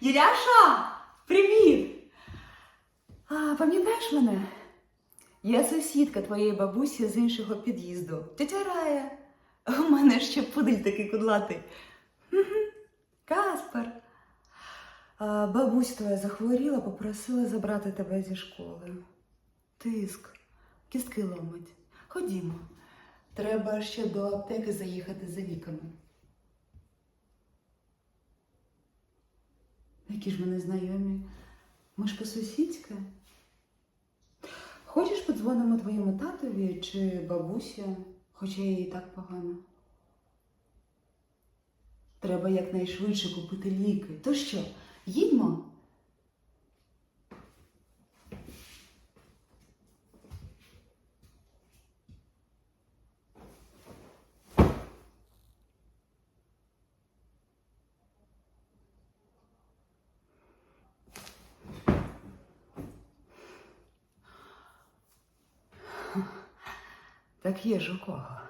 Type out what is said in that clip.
Юляша, привіт! А, пам'ятаєш мене? Я сусідка твоєї бабусі з іншого під'їзду. Тетя Рая. У мене ще пудель такий кудлатий. Мгм. Каспер. А, бабусь твоя захворіла, попросила забрати тебе зі школи. Тиск, кістки ломить. Ходімо. Треба ще до аптеки заїхати за ліками. Які ж вони знайомі? Ми ж. Хочеш подзвонимо твоєму татові чи бабусі, хоча їй так погано? Треба якнайшвидше купити ліки. То що, їдьмо? Так є ж у кого.